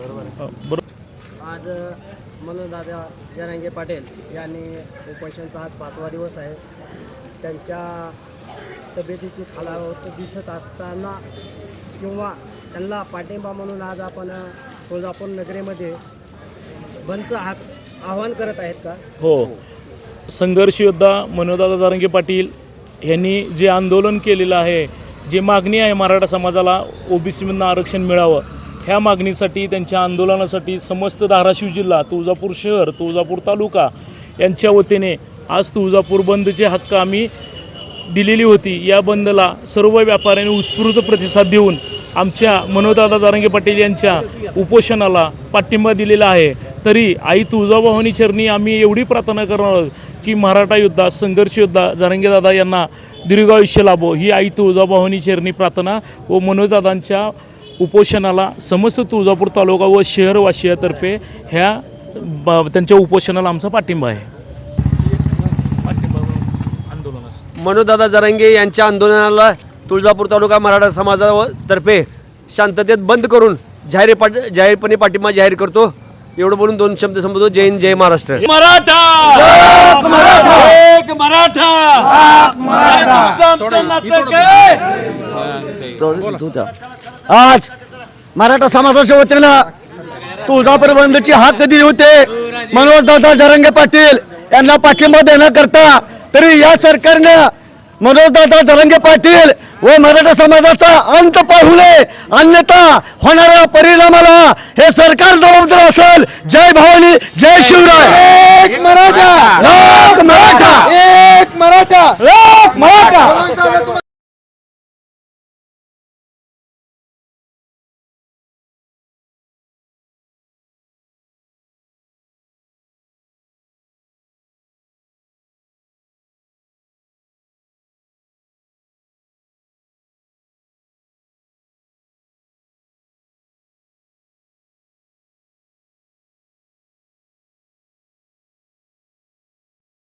बरोबर आज मनोजदादा जरांगे पाटील यांनी उपोषणचा आज पाचवा दिवस आहे. त्यांच्या तब्येतीची खालावत दिसत असताना किंवा त्यांना पाठिंबा म्हणून आज आपण तुळजापूर नगरीमध्ये बंदचं हाक आवाहन करत आहेत का? हो. संघर्ष योद्धा मनोदादा दारंगे पाटील यांनी जे आंदोलन केलेलं आहे जी मागणी आहे मराठा समाजाला ओबीसीमधनं आरक्षण मिळावं ह्या मागणीसाठी त्यांच्या आंदोलनासाठी समस्त धाराशिव जिल्हा तुळजापूर शहर तुळजापूर तालुका यांच्या वतीने आज तुळजापूर बंदचे हक्क आम्ही दिलेली होती. या बंदला सर्व व्यापाऱ्यांनी उत्स्फूर्त प्रतिसाद देऊन आमच्या मनोदादा दारंगे पाटील यांच्या उपोषणाला पाठिंबा दिलेला आहे. तरी आई तुळजाभवानी चरणी आम्ही एवढी प्रार्थना करणार आहोत की मराठा योद्धा संघर्ष योद्धा जारंगेदादा यांना दीर्घायुष्य लाभो. ही आई तुळजाभवानी चरणी प्रार्थना व मनोजदादांच्या उपोषणाला समस्त तुळजापूर तालुका व शहरवासियातर्फे ह्या ब- त्यांच्या उपोषणाला आमचा पाठिंबा आहे. मनोदादा जरांगे यांच्या आंदोलनाला तुळजापूर तालुका मराठा समाजातर्फे शांततेत बंद करून जाहीर पाठ जाहीरपणे पाठिंबा जाहीर करतो. एवढं बोलून दोन शब्द संबोधतो जय हिंद जय महाराष्ट्र. मराठा! मराठा? आज मराठा समाजाच्या वतीनं तुळजापूर बंदची हाक दिली होते? मनोज दादा जरंगे पाटील यांना पाठिंबा देण्याकरता तरी या सरकारनं मनोज दादा जरंगे पाटील व मराठा समाजाचा अंत पाहू नये. अन्यथा होणाऱ्या परिणामाला हे सरकार जबाबदार असेल. जय भवानी जय शिवराय. एक मराठा. एक मराठा. एक मराठा.